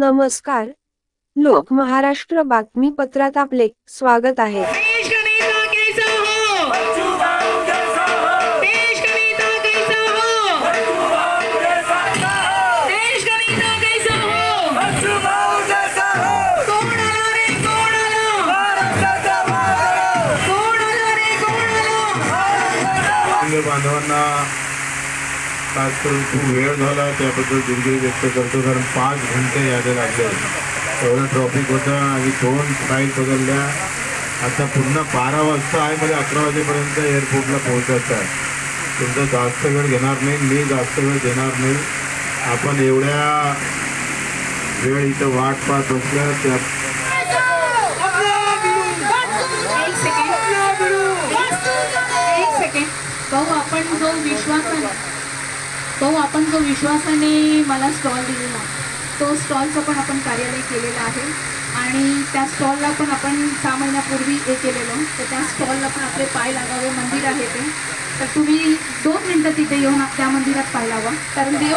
नमस्कार. लोक महाराष्ट्र बातमीपत्रात आपले स्वागत आहे. हो. हो. हो. बांधवांना खास करून खूप वेळ झाला त्याबद्दल दिलगिरी व्यक्त करतो कारण पाच घंटे यायला लागले. एवढं ट्रॉफिक होतं आणि दोन फ्लाईट बदलल्या. आता पुन्हा बारा वाजता आहे म्हणजे अकरा वाजेपर्यंत एअरपोर्टला पोहोचायचं आहे. तुमचा जास्त वेळ घेणार नाही मी जास्त वेळ देणार नाही. आपण एवढ्या वेळ इथं वाट पाहत बसल्या त्या भाऊ आपण जो विश्वासाने तो आपण जो विश्वासाने मला स्टॉल दिलेला तो स्टॉलचं पण आपण कार्यालय केलेलं आहे. आणि त्या स्टॉलला पण आपण सहा महिन्यापूर्वी हे केलेलं. तर त्या स्टॉलला पण आपले पाय लागावे मंदिर आहे ते. तर तुम्ही दोन मिनटं तिथे येऊन त्या मंदिरात पाय लावा. कारण देव